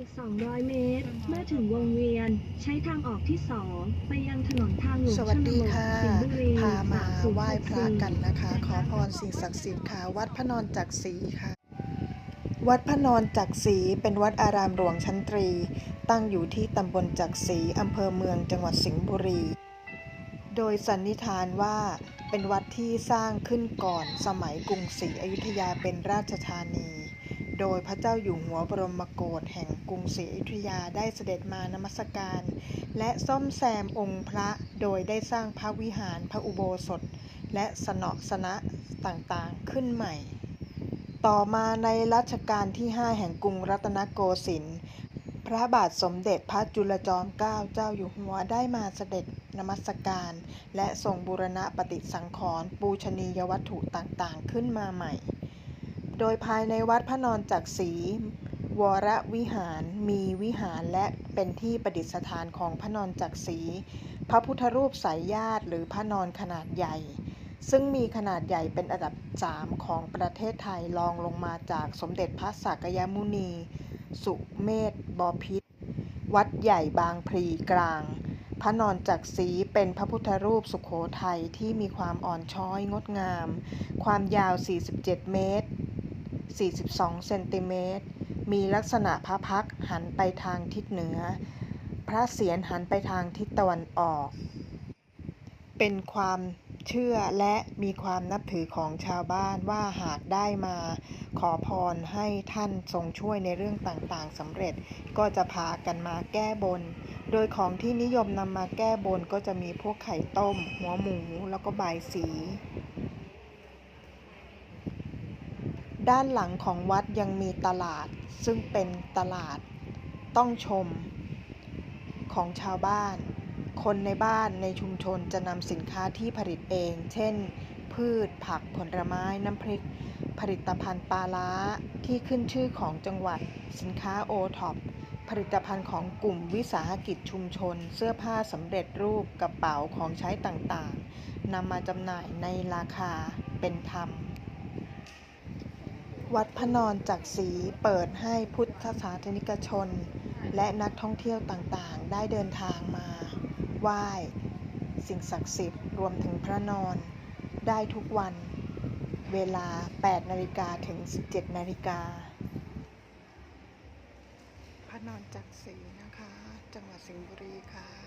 อีก 200 เมตร เมื่อถึงวงเวียนใช้ทางออกที่ 2 ไปยังถนนทางหลวงสชวัสนดีบทค่ะสิงห์บุรีพามาไหว้พระกัน3064นะคะ ขอพรสิ่งศักดิ์สิทธิ์ค่ะ วัดพระนอนจักรีค่ะ วัดพระนอนจักรีเป็นวัดอารามหลวงชั้นตรี ตั้งอยู่ที่ตำบลจักรีอำเภอเมืองจังหวัดสิงห์บุรี โดยสันนิษฐานว่าเป็นวัดที่สร้างขึ้นก่อนสมัยกรุงศรีอยุธยาเป็นราชธานี โดยพระเจ้าอยู่หัวบรมโกศแห่งกรุงศรีอยุธยาได้เสด็จมานมัสการ และซ่อมแซมองค์พระโดยได้สร้างพระวิหารพระอุโบสถ และสนอสนะต่างๆขึ้นใหม่ ต่อมาในรัชกาลที่ 5 แห่งกรุงรัตนโกสินทร์พระบาทสมเด็จพระจุลจอมเกล้าเจ้าอยู่หัวได้มาเสด็จนมัสการ และทรงบูรณะปฏิสังขรณ์ปูชนียวัตถุต่างๆ ขึ้นมาใหม่ โดยภายในวัดพระนอนจักรีวรวิหารมีวิหารและเป็นที่ประดิษฐานของพระนอนจักรีพระพุทธรูปสายญาติหรือพระนอนขนาดใหญ่ ซึ่งมีขนาดใหญ่เป็นอันดับ 3 ของประเทศไทยรองลงมาจากสมเด็จพระสักยมุนี สุเมธบพิตรวัดใหญ่บางพลีกลาง พระนอนจักรีเป็นพระพุทธรูปสุขโขทัยที่มีความอ่อนช้อยงดงาม ความยาว 47 เมตร 42 เซนติเมตร มีลักษณะพระพักหันไปทางทิศเหนือ พระเศียรหันไปทางทิศตะวันออก เป็นความเชื่อและมีความนับถือของชาวบ้านว่าหากได้มาขอพรให้ท่านทรงช่วยในเรื่องต่างๆสำเร็จก็จะพากันมาแก้บน โดยของที่นิยมนำมาแก้บนก็จะมีพวกไข่ต้ม หัวหมู แล้วก็ใบสี ด้านหลังของวัดยังมีตลาดซึ่งเป็นตลาดต้องชมของชาวบ้าน คนในบ้านในชุมชนจะนำสินค้าที่ผลิตเอง เช่น พืช ผักผลไม้น้ำพริก ผลิตภัณฑ์ปลาล้าที่ขึ้นชื่อของจังหวัด สินค้าโอท็อปผลิตภัณฑ์ของกลุ่มวิสาหกิจชุมชน เสื้อผ้าสำเร็จรูปกระเป๋าของใช้ต่างๆนำมาจำหน่ายในราคาเป็นธรรม วัดพระนอนจักรีเปิดให้พุทธศาสนิกชน และนักท่องเที่ยวต่างๆ ได้เดินทางมา ไหว้ สิ่งศักดิ์สิทธิ์รวมถึงพระนอน ได้ทุกวัน เวลา 8 นาฬิกาถึง 17 นาฬิกา พระนอนจักรีนะคะ จังหวัดสิงห์บุรีค่ะ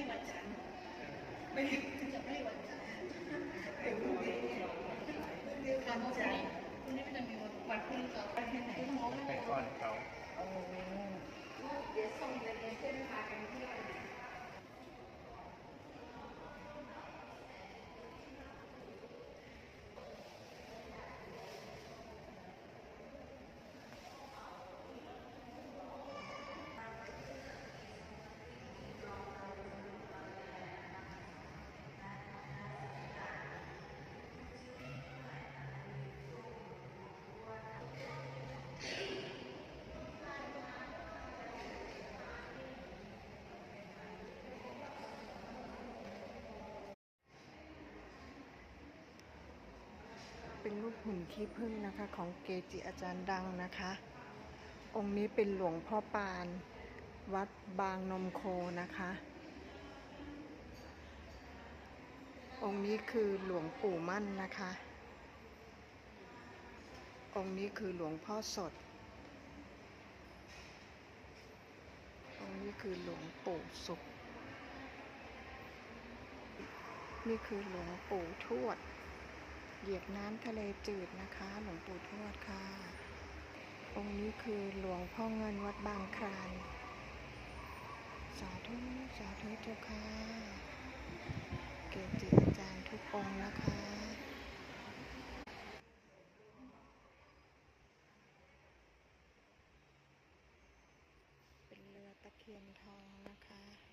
ให้วันฉันไม่ได้จะให้วันฉันเดี๋ยวคุณได้เดี๋ยววันจันคุณได้จะมีวันคุณต่ไปที่ไหนไปก่อนเขาเดี๋ยวส่งเลยใช่ไหมคะ ป็นรูปหุ่นขี้ผึ้งนะคะ ของเกจิอาจารย์ดังนะคะ องค์นี้เป็นหลวงพ่อปาน วัดบางนมโคนะคะ องค์นี้คือหลวงปู่มั่นนะคะ องค์นี้คือหลวงพ่อสด องค์นี้คือหลวงปู่สุข นี่คือหลวงปู่ทวด เหยียบน้ำทะเลจืดนะคะ หลวงปู่ทวดค่ะ องค์นี้คือหลวงพ่อเงินวัดบางครานสาธุสาธุเจ้าค่ะ เกจิอาจารย์ทุกองค์นะคะเป็นเรือตะเคียนทองนะคะ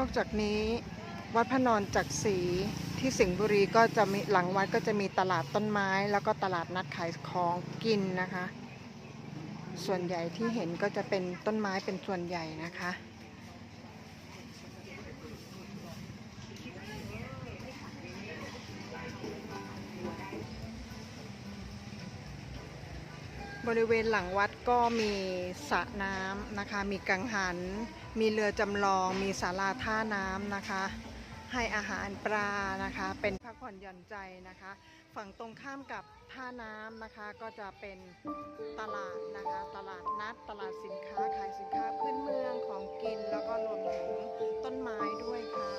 อกจากนี้วัดพระนอนจักรศรีที่สิงห์บุรีก็จะมีหลังวัดก็จะมีตลาดต้นไม้ แล้วก็ตลาดนัดขายของกินนะคะ ส่วนใหญ่ที่เห็นก็จะเป็นต้นไม้เป็นส่วนใหญ่นะคะ บริเวณหลังวัดก็มีสระน้ำนะคะ มีกังหัน มีเรือจำลอง มีศาลาท่าน้ำนะคะ ให้อาหารปลานะคะ เป็นพักผ่อนหย่อนใจนะคะ ฝั่งตรงข้ามกับท่าน้ำนะคะ ก็จะเป็นตลาดนะคะ ตลาดนัด ตลาดสินค้า ขายสินค้าพื้นเมืองของกิน แล้วก็รวมถึงต้นไม้ด้วยค่ะ